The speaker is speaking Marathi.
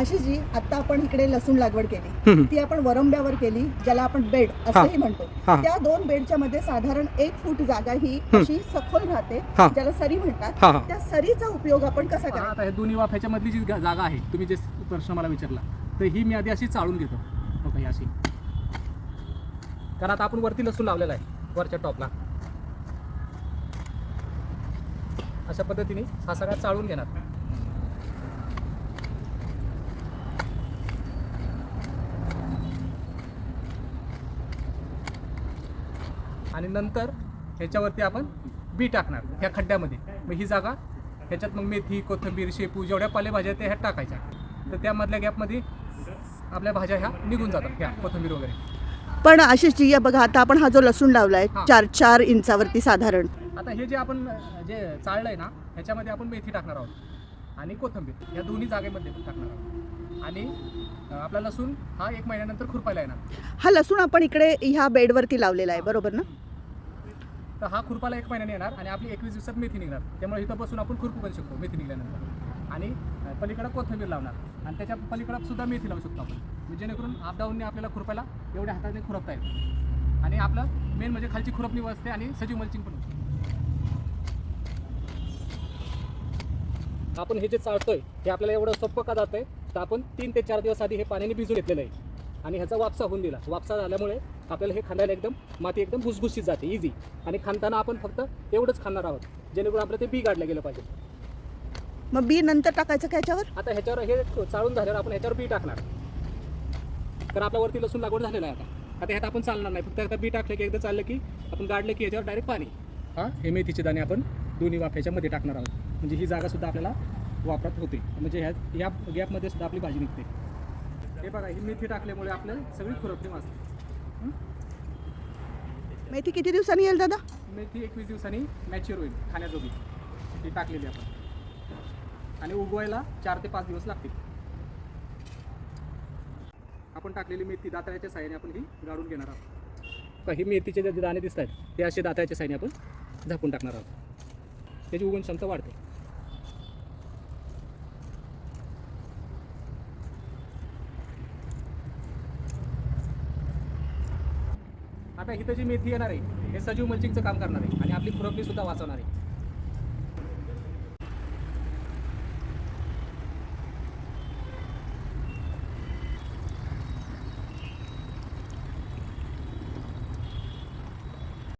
आशिष जी आता आपण इकडे लसूण लागवड केली. ती आपण वरंब्यावर केली ज्याला आपण बेड असंही म्हणतो. त्या दोन बेडच्या मध्ये साधारण एक फूट जागा ही. अशी सखोल राहते. ज्याला सरी म्हणतात. त्या सरीचा उपयोग आपण कसा पहा, करायचा? आता हे दोन्ही वाफ्याच्या मधली जी जागा आहे तुम्ही जे प्रश्न मला विचारला तर ही मी आधी अशी चाळून घेतो. अशी. कारण आता आपण वरती लसूण लावलेला आहे वरच्या टॉपला. अशा पद्धतीने हा सगळा चाळून घेणार. आणि नंतर ह्याच्यावरती आपण बी टाकणार ह्या खड्ड्यामध्ये. मग ही जागा ह्याच्यात मग मेथी कोथिंबीर शेपू जेवढ्या पालेभाज्या त्या ह्यात टाकायच्या. तर त्यामधल्या गॅपमध्ये आपल्या भाज्या ह्या निघून जातात ह्या कोथिंबीर वगैरे. पण आशिष जी या बघा आता आपण हा जो लसूण लावलाय हा. चार चार इंचावरती साधारण. आता हे जे आपण अं, जे चाळलंय ना ह्याच्यामध्ये आपण मेथी टाकणार आहोत आणि कोथिंबीर या दोन्ही जागेमध्ये टाकणार आहोत. आणि अं, आपला लसूण हा एक महिन्यानंतर खुरपायला येणार. हा लसूण आपण इकडे ह्या बेडवरती लावलेला आहे बरोबर ना? तर हा खुरपाला एक महिन्याने येणार आणि आपली एकवीस दिवसात मेथी निघणार. त्यामुळे इथं बसून आपण खुरपू पण शकतो मेथी निघाल्यानंतर. आणि पलीकडं कोथिंबीर लावणार. आणि त्याच्या पलीकडं सुद्धा मेथी लावू शकतो आपण. म्हणजे जेणेकरून अपडाऊनने आपल्याला खुरपायला एवढ्या हाताने खुरपता येईल. आणि आपलं मेन म्हणजे खालची खुरपणी वाजते आणि सजीव मल्चिंग पण होते. आपण हे जे चाळतोय हे आपल्याला एवढं सोपं का जातंय? तर आपण तीन ते चार दिवस आधी हे पाण्याने भिजून घेतलेलं आहे. आणि ह्याचा वापसा होऊन दिला. वापसा झाल्यामुळे आपल्याला हे खांदायला एकदम माती एकदम भुसभुशीत जाते इझी आणि खांदताना आपण फक्त एवढंच खाणार आहोत जेणेकरून आपलं ते बी काढलं गेलं पाहिजे. मग बी नंतर टाकायचं का ह्याच्यावर? आता ह्याच्यावर हे चाळून झाल्यावर आपण ह्याच्यावर बी टाकणार. तर आपल्या वरती लसूण लागवड झालेला आहे आता. आता ह्यात आपण चालणार नाही. फक्त आता बी टाकलं की एकदा चाललं की आपण काढलं की ह्याच्यावर डायरेक्ट पाणी. हा? हे मेथीचे दाणे आपण दोन्ही वाफ्याच्या मध्ये टाकणार आहोत. म्हणजे ही जागा सुद्धा आपल्याला वापरात होते. म्हणजे ह्या या गॅपमध्ये सुद्धा आपली भाजी निघते. हे बघा ही मेथी टाकल्यामुळे आपलं सगळी खुरपणी वाचते. मेथी किती दिवसांनी येईल दादा? मेथी एकवीस दिवसांनी मॅच्युअर होईल खाण्याजोगी. ती टाकलेली आपण. आणि उगवायला चार ते पाच दिवस लागतील. आपण टाकलेली मेथी दाताळ्याच्या साह्याने आपण ही गाळून घेणार आहोत. तर ही मेथीचे जे दाणे दिसत आहेत ते असे दाताळ्याच्या साह्याने आपण झाकून टाकणार आहोत. त्याची उगवण क्षमता वाढते. आता इथं जी मेथी येणार आहे हे सजीव मल्चिंगचं काम करणार आहे आणि आपली खुरपणी सुद्धा वाचवणार आहे.